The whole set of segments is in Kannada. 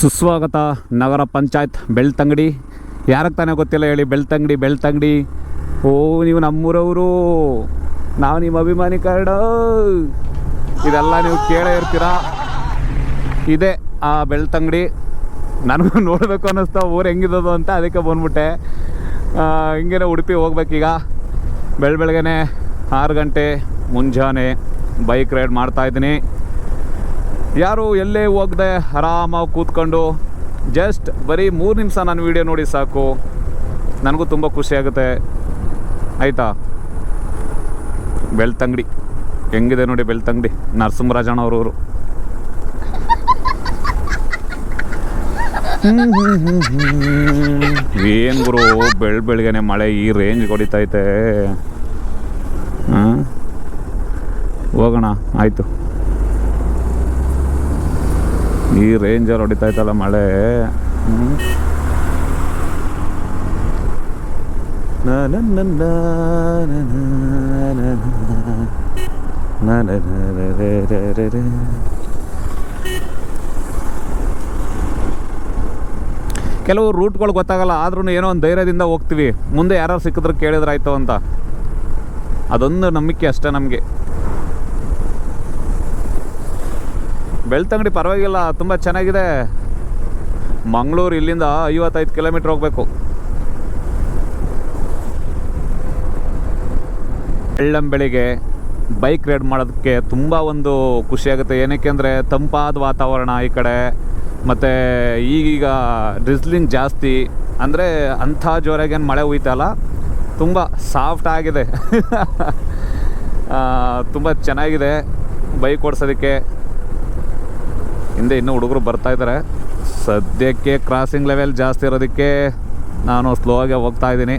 ಸುಸ್ವಾಗತ ನಗರ ಪಂಚಾಯತ್ ಬೆಳ್ತಂಗಡಿ. ಯಾರಕ್ಕೆ ತಾನೇ ಗೊತ್ತಿಲ್ಲ ಹೇಳಿ, ಬೆಳ್ತಂಗಡಿ ಬೆಳ್ತಂಗಡಿ. ಓ, ನೀವು ನಮ್ಮೂರವರು. ನಾವು ನಿಮ್ಮ ಅಭಿಮಾನಿ ಕಾರ್ಡ. ಇದೆಲ್ಲ ನೀವು ಕೇಳೇ ಇರ್ತೀರಾ? ಇದೆ ಆ ಬೆಳ್ತಂಗಡಿ. ನನಗೂ ನೋಡಬೇಕು ಅನ್ನಿಸ್ತಾ, ಊರು ಹೆಂಗಿದ್ದದು ಅಂತ ಅದಕ್ಕೆ ಬಂದ್ಬಿಟ್ಟೆ. ಹಿಂಗೇನೆ ಉಡುಪಿ ಹೋಗ್ಬೇಕೀಗ. ಬೆಳ ಬೆಳಗ್ಗೆನೆ ಆರು ಗಂಟೆ ಮುಂಜಾನೆ ಬೈಕ್ ರೈಡ್ ಮಾಡ್ತಾಯಿದ್ದೀನಿ ಯಾರು ಎಲ್ಲೇ ಹೋಗದೆ ಆರಾಮಾಗಿ ಕೂತ್ಕೊಂಡು ಜಸ್ಟ್ ಬರೀ ಮೂರು ನಿಮಿಷ ನಾನು ವೀಡಿಯೋ ನೋಡಿ ಸಾಕು. ನನಗೂ ತುಂಬ ಖುಷಿ ಆಗುತ್ತೆ. ಆಯಿತಾ? ಬೆಳ್ತಂಗಡಿ. ಹೆಂಗಿದೆ ನೋಡಿ ಬೆಳ್ತಂಗಡಿ? ನರಸಿಂಹರಾಜಣ್ಣವ್ರವರು ಏನು ಗುರು, ಬೆಳ್ ಬೆಳಗ್ಗೆನೆ ಮಳೆ ಈ ರೇಂಜ್ ಹೊಡಿತೈತೆ ಹೋಗೋಣ, ಆಯಿತು. ಈ ರೇಂಜಲ್ಲಿ ಹೊಡಿತಾ ಇತ್ತಲ್ಲ ಮಳೆ ಕೆಲವು ರೂಟ್ಗಳು ಗೊತ್ತಾಗಲ್ಲ ಆದ್ರೂ ಏನೋ ಒಂದು ಧೈರ್ಯದಿಂದ ಹೋಗ್ತೀವಿ ಮುಂದೆ ಯಾರು ಸಿಕ್ಕಿದ್ರು ಕೇಳಿದ್ರಾಯ್ತು ಅಂತ ಅದೊಂದು ನಂಬಿಕೆ ಅಷ್ಟೇ ನಮಗೆ ಬೆಳ್ತಂಗಡಿ ಪರವಾಗಿಲ್ಲ, ತುಂಬ ಚೆನ್ನಾಗಿದೆ. ಮಂಗಳೂರು ಇಲ್ಲಿಂದ ಐವತ್ತೈದು ಕಿಲೋಮೀಟ್ರ್ ಹೋಗಬೇಕು. ಬೆಳಿಗ್ಗೆ ಬೈಕ್ ರೈಡ್ ಮಾಡೋದಕ್ಕೆ ತುಂಬ ಒಂದು ಖುಷಿಯಾಗುತ್ತೆ ಏನಕ್ಕೆ ಅಂದರೆ ತಂಪಾದ ವಾತಾವರಣ ಈ ಕಡೆ, ಮತ್ತು ಈಗೀಗ ಡ್ರಿಸ್ಲಿಂಗ್ ಜಾಸ್ತಿ. ಅಂದರೆ ಅಂಥ ಜೋರಾಗೇನು ಮಳೆ ಹುಯ್ತಲ್ಲ ತುಂಬ ಸಾಫ್ಟ್ ಆಗಿದೆ. ತುಂಬ ಚೆನ್ನಾಗಿದೆ ಬೈಕ್ ಓಡಿಸೋದಕ್ಕೆ. ಹಿಂದೆ ಇನ್ನೂ ಹುಡುಗರು ಬರ್ತಾ ಇದ್ದಾರೆ. ಸದ್ಯಕ್ಕೆ ಕ್ರಾಸಿಂಗ್ ಲೆವೆಲ್ ಜಾಸ್ತಿ ಇರೋದಕ್ಕೆ ನಾನು ಸ್ಲೋ ಆಗಿ ಹೋಗ್ತಾ ಇದ್ದೀನಿ.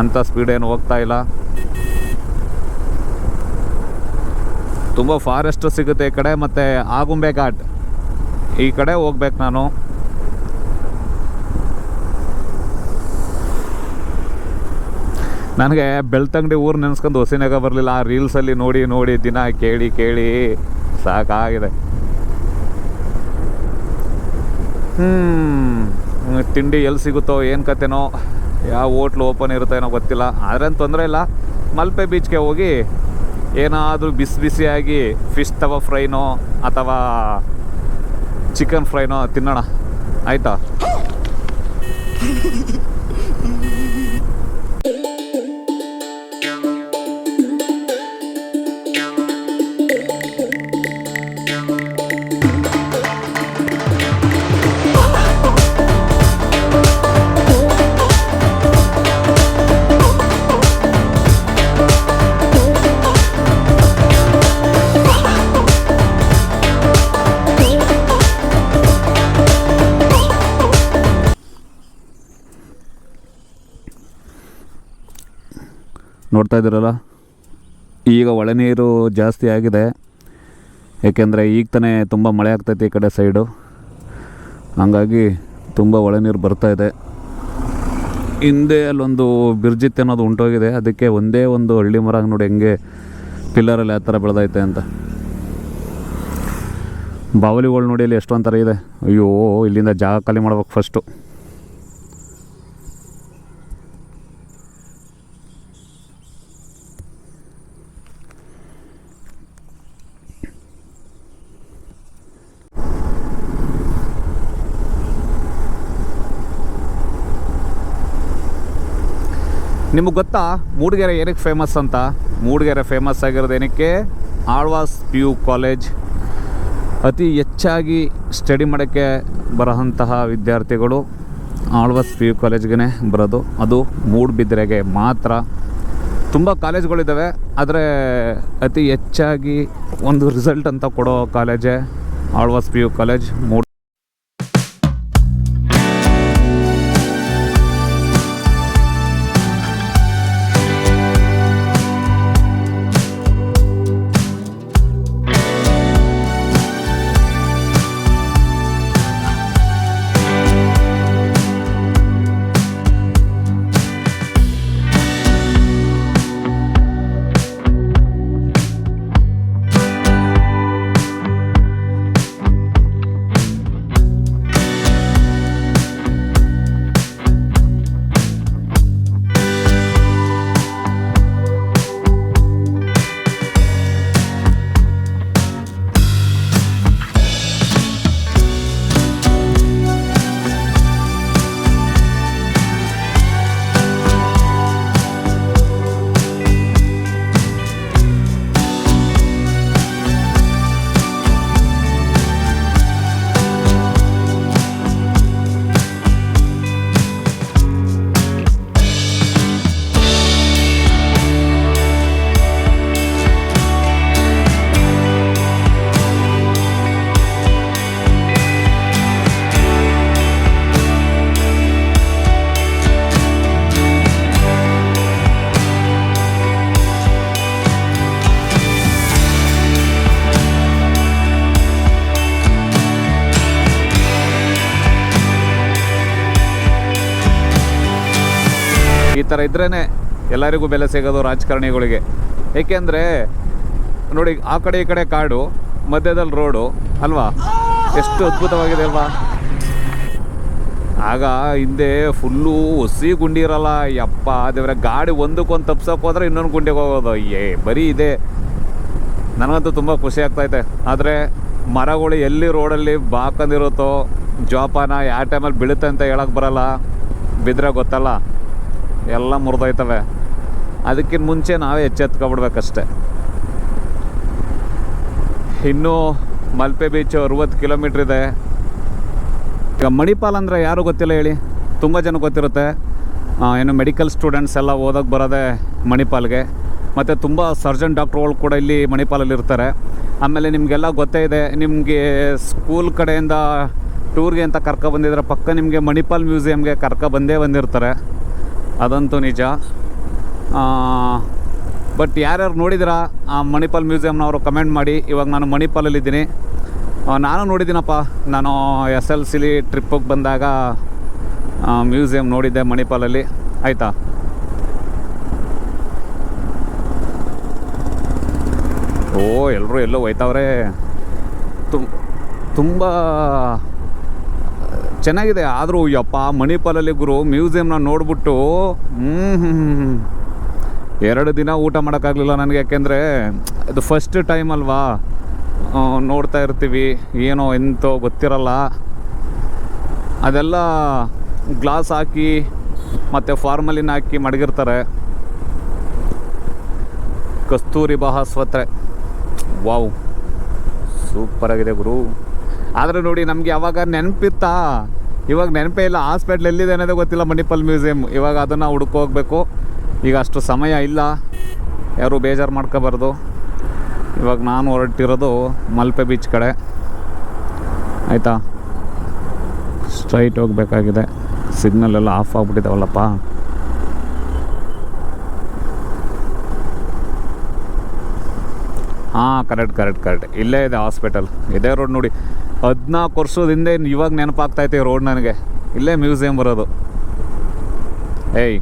ಅಂಥ ಸ್ಪೀಡ್ ಏನು ಹೋಗ್ತಾ ಇಲ್ಲ. ತುಂಬ ಫಾರೆಸ್ಟ್ ಸಿಗುತ್ತೆ ಈ ಕಡೆ ಮತ್ತು ಆಗುಂಬೆ ಘಾಟ್. ಈ ಕಡೆ ಹೋಗ್ಬೇಕು ನಾನು. ನನಗೆ ಬೆಳ್ತಂಗಡಿ ಊರು ನೆನೆಸ್ಕೊಂಡು ಹೊಸಿನಾಗ ಬರಲಿಲ್ಲ. ಆ ರೀಲ್ಸಲ್ಲಿ ನೋಡಿ ನೋಡಿ ದಿನ ಕೇಳಿ ಕೇಳಿ ಸಾಕಾಗಿದೆ. ಹ್ಞೂ ತಿಂಡಿ ಎಲ್ಲಿ ಸಿಗುತ್ತೋ, ಏನು ಕತೆನೋ, ಯಾವ ಹೋಟ್ಲು ಓಪನ್ ಇರುತ್ತೇನೋ ಗೊತ್ತಿಲ್ಲ. ಆದ್ರೇನು ತೊಂದರೆ ಇಲ್ಲ. ಮಲ್ಪೆ ಬೀಚ್ಗೆ ಹೋಗಿ ಏನಾದರೂ ಬಿಸಿ ಬಿಸಿಯಾಗಿ ಫಿಶ್ ತವ ಫ್ರೈನೋ ಅಥವಾ ಚಿಕನ್ ಫ್ರೈನೋ ತಿನ್ನೋಣ. ಆಯಿತಾ? ನೋಡ್ತಾ ಇದ್ದೀರಲ್ಲ? ಈಗ ಒಳ ನೀರು ಜಾಸ್ತಿ ಆಗಿದೆ. ಏಕೆಂದರೆ ಈಗ ತಾನೇ ತುಂಬ ಮಳೆ ಆಗ್ತೈತೆ ಈ ಕಡೆ ಸೈಡು ಹಂಗಾಗಿ ತುಂಬ ಒಳ ನೀರು ಬರ್ತಾ ಇದೆ. ಹಿಂದೆ ಅಲ್ಲೊಂದು ಬಿರ್ಜಿತ್ ಅನ್ನೋದು ಉಂಟೋಗಿದೆ. ಅದಕ್ಕೆ ಒಂದೇ ಒಂದು ಹಳ್ಳಿ ಮರ ನೋಡಿ ಹೆಂಗೆ ಪಿಲ್ಲರಲ್ಲಿ ಯಾವ ಥರ ಬೆಳೆದೈತೆ ಅಂತ. ಬಾವಲಿಗಳು ನೋಡಿ ಅಲ್ಲಿ ಎಷ್ಟೊಂಥರ ಇದೆ. ಅಯ್ಯೋ, ಇಲ್ಲಿಂದ ಜಾಗ ಖಾಲಿ ಮಾಡ್ಬೇಕು ಫಸ್ಟು ನಿಮಗೆ ಗೊತ್ತಾ? ಮೂಡಿಗೆರೆ ಏನಕ್ಕೆ ಫೇಮಸ್ ಅಂತ? ಮೂಡಿಗೆರೆ ಫೇಮಸ್ ಆಗಿರೋದು ಏನಕ್ಕೆ? Alva's P U college. ಅತಿ ಹೆಚ್ಚಾಗಿ ಸ್ಟಡಿ ಮಾಡೋಕ್ಕೆ ಬರೋಂತಹ ವಿದ್ಯಾರ್ಥಿಗಳು ಆಳ್ವಾಸ್ ಪಿ ಯು ಕಾಲೇಜ್ಗೆ ಬರೋದು. ಅದು ಮೂಡುಬಿದ್ರೆಗೆ ಮಾತ್ರ. ತುಂಬ ಕಾಲೇಜ್ಗಳಿದ್ದಾವೆ ಆದರೆ ಅತಿ ಹೆಚ್ಚಾಗಿ ಒಂದು ರಿಸಲ್ಟ್ ಅಂತ ಕೊಡೋ ಕಾಲೇಜೇ ಆಳ್ವಾಸ್ ಪಿ ಯು ಕಾಲೇಜ್. ಮೂಡ್ ಈ ಥರ ಇದ್ರೇ ಎಲ್ಲರಿಗೂ ಬೆಲೆ ಸಿಗೋದು ರಾಜಕಾರಣಿಗಳಿಗೆ. ಏಕೆಂದರೆ, ನೋಡಿ, ಆ ಕಡೆ ಈ ಕಡೆ ಕಾಡು, ಮಧ್ಯದಲ್ಲಿ ರೋಡು, ಅಲ್ವಾ? ಎಷ್ಟು ಅದ್ಭುತವಾಗಿದೆ, ಅಲ್ವಾ? ಆಗ ಹಿಂದೆ ಫುಲ್ಲು ಹೊಸಿ ಗುಂಡಿ ಇರಲ್ಲ. ಯಪ್ಪ, ದೇವ್ರೆ, ಗಾಡಿ ಒಂದಕ್ಕೊಂದು ತಪ್ಸಕ್ಕೆ ಹೋದ್ರೆ ಇನ್ನೊಂದು ಗುಂಡಿಗೆ ಹೋಗೋದು. ಏ, ಬರೀ ಇದೆ. ನನಗಂತೂ ತುಂಬ ಖುಷಿ ಆಗ್ತೈತೆ ಆದರೆ, ಮರಗಳು ಎಲ್ಲಿ ರೋಡಲ್ಲಿ ಬಾಕಂದಿರುತ್ತೋ, ಜೋಪಾನ ಯಾವ ಟೈಮಲ್ಲಿ ಬೀಳುತ್ತೆ ಅಂತ ಹೇಳಕ್ಕೆ ಬರಲ್ಲ. ಬಿದ್ದರೆ ಗೊತ್ತಲ್ಲ. ಎಲ್ಲ ಮುರಿದೋಯ್ತವೆ. ಅದಕ್ಕಿಂತ ಮುಂಚೆ ನಾವೇ ಎಚ್ಚೆತ್ಕೊಬಿಡ್ಬೇಕಷ್ಟೆ. ಇನ್ನೂ ಮಲ್ಪೆ ಬೀಚ್ ಅರುವತ್ತು ಕಿಲೋಮೀಟ್ರ್ ಇದೆ. ಈಗ ಮಣಿಪಾಲ್ ಅಂದರೆ ಯಾರು ಗೊತ್ತಿಲ್ಲ ಹೇಳಿ? ತುಂಬ ಜನ ಗೊತ್ತಿರುತ್ತೆ. ಏನು ಮೆಡಿಕಲ್ ಸ್ಟೂಡೆಂಟ್ಸ್ ಎಲ್ಲ ಓದೋಕ್ಕೆ ಬರೋದೇ ಮಣಿಪಾಲ್ಗೆ. ಮತ್ತು ತುಂಬ ಸರ್ಜನ್ ಡಾಕ್ಟ್ರುಗಳು ಕೂಡ ಇಲ್ಲಿ ಮಣಿಪಾಲಲ್ಲಿ ಇರ್ತಾರೆ. ಆಮೇಲೆ ನಿಮಗೆಲ್ಲ ಗೊತ್ತೇ ಇದೆ, ನಿಮಗೆ ಸ್ಕೂಲ್ ಕಡೆಯಿಂದ ಟೂರ್ಗೆ ಅಂತ ಕರ್ಕೊ ಬಂದಿದ್ರೆ ಪಕ್ಕ ನಿಮಗೆ ಮಣಿಪಾಲ್ ಮ್ಯೂಸಿಯಮ್ಗೆ ಕರ್ಕೊ ಬಂದೇ ಬಂದಿರ್ತಾರೆ. ಅದಂತೂ ನಿಜ. ಬಟ್ ಯಾರ್ಯಾರು ನೋಡಿದಿರಾ ಆ ಮಣಿಪಾಲ್ ಮ್ಯೂಸಿಯಮ್ನವರು ಕಮೆಂಟ್ ಮಾಡಿ. ಇವಾಗ ನಾನು ಮಣಿಪಾಲಲ್ಲಿದ್ದೀನಿ. ನಾನು ನೋಡಿದ್ದೀನಪ್ಪ. ನಾನು ಎಸ್ ಎಲ್ ಸಿಲಿ ಟ್ರಿಪ್ಪಿಗೆ ಬಂದಾಗ ಮ್ಯೂಸಿಯಂ ನೋಡಿದ್ದೆ ಮಣಿಪಾಲಲ್ಲಿ. ಆಯಿತಾ? ಓ ಎಲ್ಲರೂ ಎಲ್ಲೋ ಹೋಯ್ತವ್ರೆ. ತುಂಬ ಚೆನ್ನಾಗಿದೆ. ಆದರೂ ಯಪ್ಪ, ಮಣಿಪಾಲಲ್ಲಿ ಗುರು, ಮ್ಯೂಸಿಯಂನ ನೋಡ್ಬಿಟ್ಟು ಎರಡು ದಿನ ಊಟ ಮಾಡೋಕ್ಕಾಗಲಿಲ್ಲ ನನಗೆ, ಯಾಕೆಂದರೆ ಇದು ಫಸ್ಟ್ ಟೈಮ್ ಅಲ್ವಾ? ನೋಡ್ತಾ ಇರ್ತೀವಿ, ಏನೋ ಎಂತೋ ಗೊತ್ತಿರಲ್ಲ. ಅದೆಲ್ಲ ಗ್ಲಾಸ್ ಹಾಕಿ, ಮತ್ತು ಫಾರ್ಮಲಿನ ಹಾಕಿ ಮಡಗಿರ್ತಾರೆ. ಕಸ್ತೂರಿ ಬಹಾಸ್ವತ್ರೆ ವಾವ್. ಸೂಪರ್ ಆಗಿದೆ ಗುರು. ಆದರೆ ನೋಡಿ, ನಮಗೆ ಅವಾಗ ನೆನಪಿತ್ತಾ? ಇವಾಗ ನೆನಪೇ ಇಲ್ಲ. ಹಾಸ್ಪಿಟ್ಲ್ ಎಲ್ಲಿದೆ ಅನ್ನೋದೇ ಗೊತ್ತಿಲ್ಲ ಮಣಿಪಾಲ್ ಮ್ಯೂಸಿಯಂ ಇವಾಗ ಅದನ್ನು ಹುಡುಕೋಗ್ಬೇಕು ಈಗ ಅಷ್ಟು ಸಮಯ ಇಲ್ಲ. ಯಾರು ಬೇಜಾರು ಮಾಡ್ಕೋಬಾರ್ದು. ಇವಾಗ ನಾನು ಹೊರಟಿರೋದು ಮಲ್ಪೆ ಬೀಚ್ ಕಡೆ. ಆಯಿತಾ? ಸ್ಟ್ರೈಟ್ ಹೋಗಬೇಕಾಗಿದೆ. ಸಿಗ್ನಲ್ ಎಲ್ಲ ಆಫ್ ಆಗ್ಬಿಟ್ಟಿದ್ದಾವಲ್ಲಪ್ಪ ಹಾಂ ಕರೆಕ್ಟ್ ಕರೆಕ್ಟ್ ಕರೆಕ್ಟ್ ಇಲ್ಲೇ ಇದೆ ಹಾಸ್ಪಿಟಲ್ ಇದೇ ರೋಡ್ ನೋಡಿ. ಹದಿನಾಲ್ಕು ವರ್ಷದ ಹಿಂದೆ ಇವಾಗ ನೆನಪಾಗ್ತೈತೆ ಈ ರೋಡ್ ನನಗೆ. ಇಲ್ಲೇ ಮ್ಯೂಸಿಯಂ ಬರೋದು. ಏಯ್.